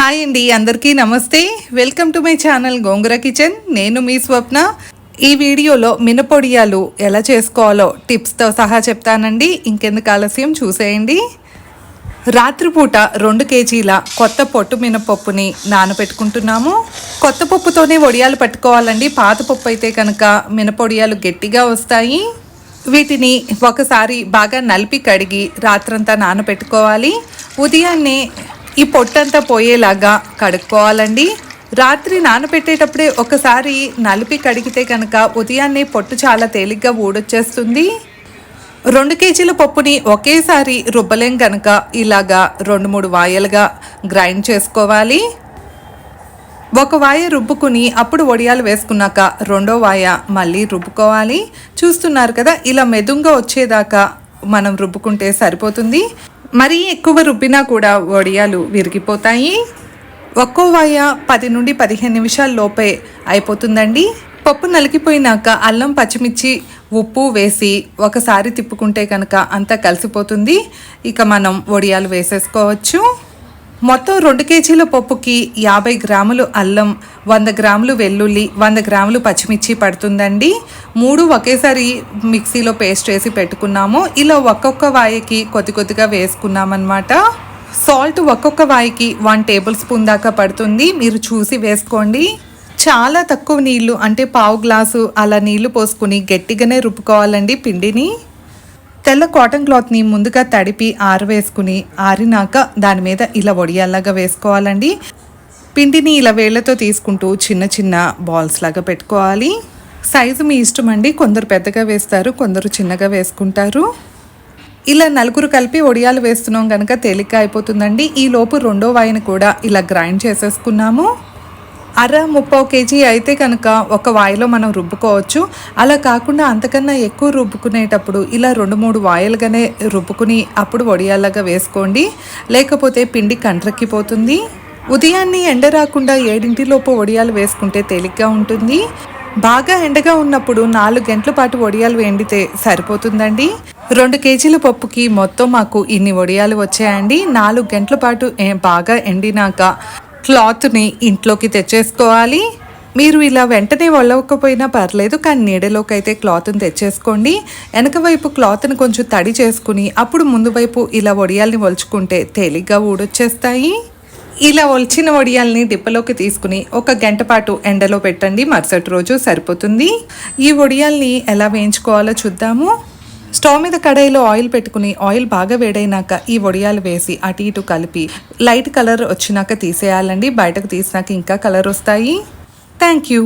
Hi అండి అందరికీ నమస్తే. Welcome to my channel Gongura Kitchen. నేను మీ స్వప్న. ఈ వీడియోలో మినపొడియాలు ఎలా చేసుకోవాలో టిప్స్తో సహా చెప్తానండి. ఇంకెందుకు ఆలస్యం చూసేయండి. రాత్రిపూట రెండు కేజీల కొత్త పొట్టు మినపప్పుని నానబెట్టుకుంటున్నాము. కొత్త పప్పుతోనే వడియాలు పట్టుకోవాలండి. పాత పప్పు అయితే కనుక మినపొడియాలు గట్టిగా వస్తాయి. వీటిని ఒకసారి బాగా నలిపి కడిగి రాత్రంతా నానబెట్టుకోవాలి. ఉదయాన్నే ఈ పొట్టంతా పోయేలాగా కడుక్కోవాలండి. రాత్రి నానబెట్టేటప్పుడే ఒకసారి నలిపి కడిగితే కనుక ఉదయాన్నే పొట్టు చాలా తేలిగ్గా ఊడొచ్చేస్తుంది. రెండు కేజీల పప్పుని ఒకేసారి రుబ్బలేం కనుక ఇలాగా రెండు మూడు వాయలుగా గ్రైండ్ చేసుకోవాలి. ఒక వాయ రుబ్బుకుని అప్పుడు వడియాలు వేసుకున్నాక రెండో వాయ మళ్ళీ రుబ్బుకోవాలి. చూస్తున్నారు కదా ఇలా మెదుంగా వచ్చేదాకా మనం రుబ్బుకుంటే సరిపోతుంది. మరీ ఎక్కువ రుబ్బినా కూడా వడియాలు విరిగిపోతాయి. ఒక్కో వాయ పది నుండి పదిహేను నిమిషాల లోపే అయిపోతుందండి. పప్పు నలిగిపోయినాక అల్లం పచ్చిమిర్చి ఉప్పు వేసి ఒకసారి తిప్పుకుంటే కనుక అంతా కలిసిపోతుంది. ఇక మనం వడియాలు వేసేసుకోవచ్చు. మొత్తం రెండు కేజీల పప్పుకి యాభై గ్రాములు అల్లం వంద గ్రాములు వెల్లుల్లి వంద గ్రాములు పచ్చిమిర్చి పడుతుందండి. మూడు ఒకేసారి మిక్సీలో పేస్ట్ వేసి పెట్టుకున్నాము. ఇలా ఒక్కొక్క వాయికి కొద్ది కొద్దిగా వేసుకున్నామన్నమాట. సాల్ట్ ఒక్కొక్క వాయికి వన్ టేబుల్ స్పూన్ దాకా పడుతుంది. మీరు చూసి వేసుకోండి. చాలా తక్కువ నీళ్ళు అంటే పావు గ్లాసు అలా నీళ్ళు పోసుకుని గట్టిగానే రుబ్బుకోవాలండి పిండిని. తెల్ల కాటన్ క్లాత్ని ముందుగా తడిపి ఆరవేసుకుని ఆరినాక దాని మీద ఇలా వడియాల్లాగా వేసుకోవాలండి. పిండిని ఇలా వేళ్ళతో తీసుకుంటూ చిన్న చిన్న బాల్స్ లాగా పెట్టుకోవాలి. సైజు మీ ఇష్టం అండి. కొందరు పెద్దగా వేస్తారు కొందరు చిన్నగా వేసుకుంటారు. ఇలా నలుగురు కలిపి వడియాలు వేస్తున్నాం కనుక తేలిక అయిపోతుందండి. ఈ లోపు రెండో వాయిని కూడా ఇలా గ్రైండ్ చేసేసుకున్నాము. అర ముప్పావు కేజీ అయితే కనుక ఒక వాయిలో మనం రుబ్బుకోవచ్చు. అలా కాకుండా అంతకన్నా ఎక్కువ రుబ్బుకునేటప్పుడు ఇలా రెండు మూడు వాయిలుగానే రుబ్బుకుని అప్పుడు వడియాలాగా వేసుకోండి. లేకపోతే పిండి కంట్రక్కిపోతుంది ఉదయాన్నే ఎండ రాకుండా ఏడింటిలోపు వడియాలు వేసుకుంటే తేలిగ్గా ఉంటుంది. బాగా ఎండగా ఉన్నప్పుడు నాలుగు గంటల పాటు వడియాలు ఎండితే సరిపోతుందండి. రెండు కేజీల పప్పుకి మొత్తం మాకు ఇన్ని వడియాలు వచ్చాయండి. నాలుగు గంటల పాటు బాగా ఎండినాక క్లాత్ని ఇంట్లోకి తెచ్చేసుకోవాలి. మీరు ఇలా వెంటనే వల్లకపోయినా పర్లేదు కానీ నీడలోకి అయితే క్లాత్ని తెచ్చేసుకోండి. వెనక వైపు క్లాత్ని కొంచెం తడి చేసుకుని అప్పుడు ముందు వైపు ఇలా వడియాల్ని ఒలుచుకుంటే తేలిగ్గా ఊడొచ్చేస్తాయి. ఇలా ఒలిచిన వడియాల్ని డిప్పలోకి తీసుకుని ఒక గంట పాటు ఎండలో పెట్టండి. మరుసటి రోజు సరిపోతుంది. ఈ వడియాల్ని ఎలా వేయించుకోవాలో చూద్దాము. స్టవ్ మీద కడాయిలో ఆయిల్ పెట్టుకుని ఆయిల్ బాగా వేడైనాక ఈ వడియాలు వేసి అటు ఇటు కలిపి లైట్ కలర్ వచ్చినాక తీసేయాలండి బయటకు తీసినాక ఇంకా కలర్ వస్తాయి. Thank you.